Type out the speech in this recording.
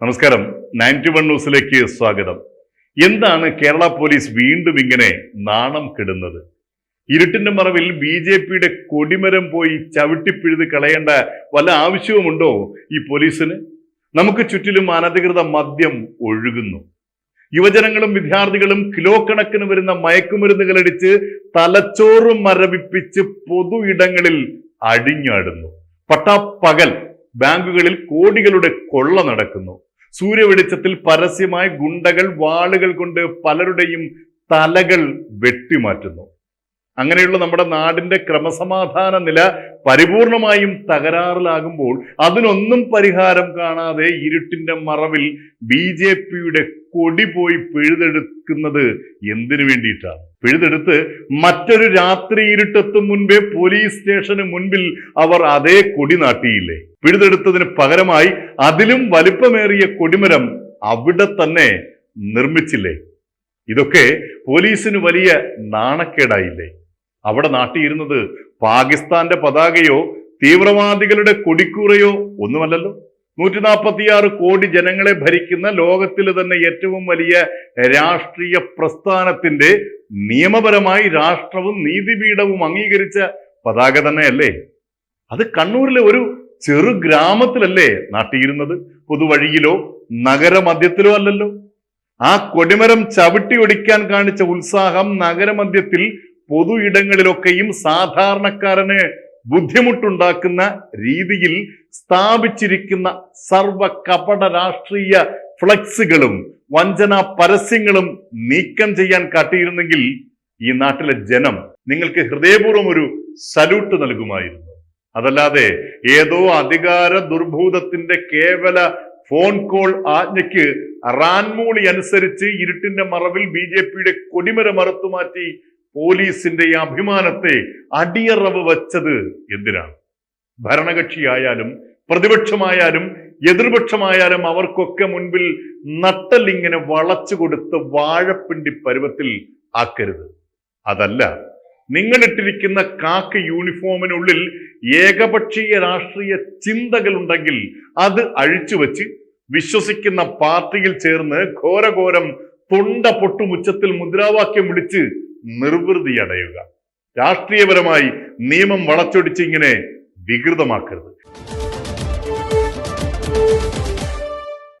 നമസ്കാരം. Ninety one ന്യൂസിലേക്ക് സ്വാഗതം. എന്താണ് കേരള പോലീസ് വീണ്ടും ഇങ്ങനെ നാണം കെടുന്നത്? ഇരുട്ടിന്റെ മറവിൽ ബി ജെ പിയുടെ കൊടിമരം പോയി ചവിട്ടിപ്പിഴുത് കളയേണ്ട വല്ല ആവശ്യവുമുണ്ടോ ഈ പോലീസിന്? നമുക്ക് ചുറ്റിലും അനധികൃത മദ്യം ഒഴുകുന്നു. യുവജനങ്ങളും വിദ്യാർത്ഥികളും കിലോ കണക്കിന് വരുന്ന മയക്കുമരുന്നുകളടിച്ച് തലച്ചോറും മരവിപ്പിച്ച് പൊതു ഇടങ്ങളിൽ അടിഞ്ഞാടുന്നു. പട്ടാപ്പകൽ ബാങ്കുകളിൽ കോടികളുടെ കൊള്ള നടക്കുന്നു. സൂര്യവെളിച്ചത്തിൽ പരസ്യമായി ഗുണ്ടകൾ വാളുകൾ കൊണ്ട് പലരുടെയും തലകൾ വെട്ടിമാറ്റുന്നു. അങ്ങനെയുള്ള നമ്മുടെ നാടിന്റെ ക്രമസമാധാന നില പരിപൂർണമായും തകരാറിലാകുമ്പോൾ അതിനൊന്നും പരിഹാരം കാണാതെ ഇരുട്ടിന്റെ മറവിൽ ബി ജെ പിയുടെ കൊടി പോയി പിഴുതെടുക്കുന്നത് എന്തിനു വേണ്ടിയിട്ടാണ്? പിഴുതെടുത്ത് മറ്റൊരു രാത്രി ഇരുട്ടത്തും മുൻപേ പോലീസ് സ്റ്റേഷന് മുൻപിൽ അവർ അതേ കൊടി നാട്ടിയില്ലേ? പിഴുതെടുത്തതിന് പകരമായി അതിലും വലിപ്പമേറിയ കൊടിമരം അവിടെ തന്നെ നിർമ്മിച്ചില്ലേ? ഇതൊക്കെ പോലീസിന് വലിയ നാണക്കേടായില്ലേ? അവിടെ നാട്ടിയിരുന്നത് പാകിസ്ഥാന്റെ പതാകയോ തീവ്രവാദികളുടെ കൊടിക്കൂറയോ ഒന്നുമല്ലല്ലോ? നൂറ്റി നാൽപ്പത്തിയാറ് കോടി ജനങ്ങളെ ഭരിക്കുന്ന ലോകത്തിലെ തന്നെ ഏറ്റവും വലിയ രാഷ്ട്രീയ പ്രസ്ഥാനത്തിന്റെ നിയമപരമായി രാഷ്ട്രവും നീതിപീഠവും അംഗീകരിച്ച പതാക തന്നെയല്ലേ? അത് കണ്ണൂരിലെ ഒരു ചെറു ഗ്രാമത്തിലല്ലേ നാട്ടിയിരുന്നത്? പൊതുവഴിയിലോ നഗരമധ്യത്തിലോ അല്ലല്ലോ. ആ കൊടിമരം ചവിട്ടി ഒടിക്കാൻ കാണിച്ച ഉത്സാഹം നഗരമധ്യത്തിൽ പൊതു ഇടങ്ങളിലൊക്കെയും സാധാരണക്കാരന് ബുദ്ധിമുട്ടുണ്ടാക്കുന്ന രീതിയിൽ സ്ഥാപിച്ചിരിക്കുന്ന സർവ കപട രാഷ്ട്രീയ ഫ്ലക്സുകളും വഞ്ചന പരസ്യങ്ങളും നീക്കം ചെയ്യാൻ കാട്ടിയിരുന്നെങ്കിൽ ഈ നാട്ടിലെ ജനം നിങ്ങൾക്ക് ഹൃദയപൂർവം ഒരു സല്യൂട്ട് നൽകുമായിരുന്നു. അതല്ലാതെ ഏതോ അധികാര ദുർഭൂതത്തിന്റെ കേവല ഫോൺ കോൾ ആജ്ഞയ്ക്ക് റാൻമൂളി അനുസരിച്ച് ഇരുട്ടിന്റെ മറവിൽ ബി ജെ പിയുടെ കൊടിമര മറുത്തുമാറ്റി പോലീസിന്റെ ഈ അഭിമാനത്തെ അടിയറവ് വച്ചത് എന്തിനാണ്? ഭരണകക്ഷിയായാലും പ്രതിപക്ഷമായാലും എതിർപക്ഷമായാലും അവർക്കൊക്കെ മുൻപിൽ നട്ടലിങ്ങനെ വളച്ചു കൊടുത്ത് വാഴപ്പിണ്ടി പരുവത്തിൽ ആക്കരുത്. അതല്ല നിങ്ങളിട്ടിരിക്കുന്ന കാക്ക് യൂണിഫോമിനുള്ളിൽ ഏകപക്ഷീയ രാഷ്ട്രീയ ചിന്തകളുണ്ടെങ്കിൽ അത് അഴിച്ചുവെച്ച് വിശ്വസിക്കുന്ന പാർട്ടിയിൽ ചേർന്ന് ഘോരഘോരം തൊണ്ട പൊട്ടുമുച്ചത്തിൽ മുദ്രാവാക്യം വിളിച്ച് നിർവൃതിയടയുക രാഷ്ട്രീയപരമായി നിയമം വളച്ചൊടിച്ച് ഇങ്ങനെ വികൃതമാക്കരുത്.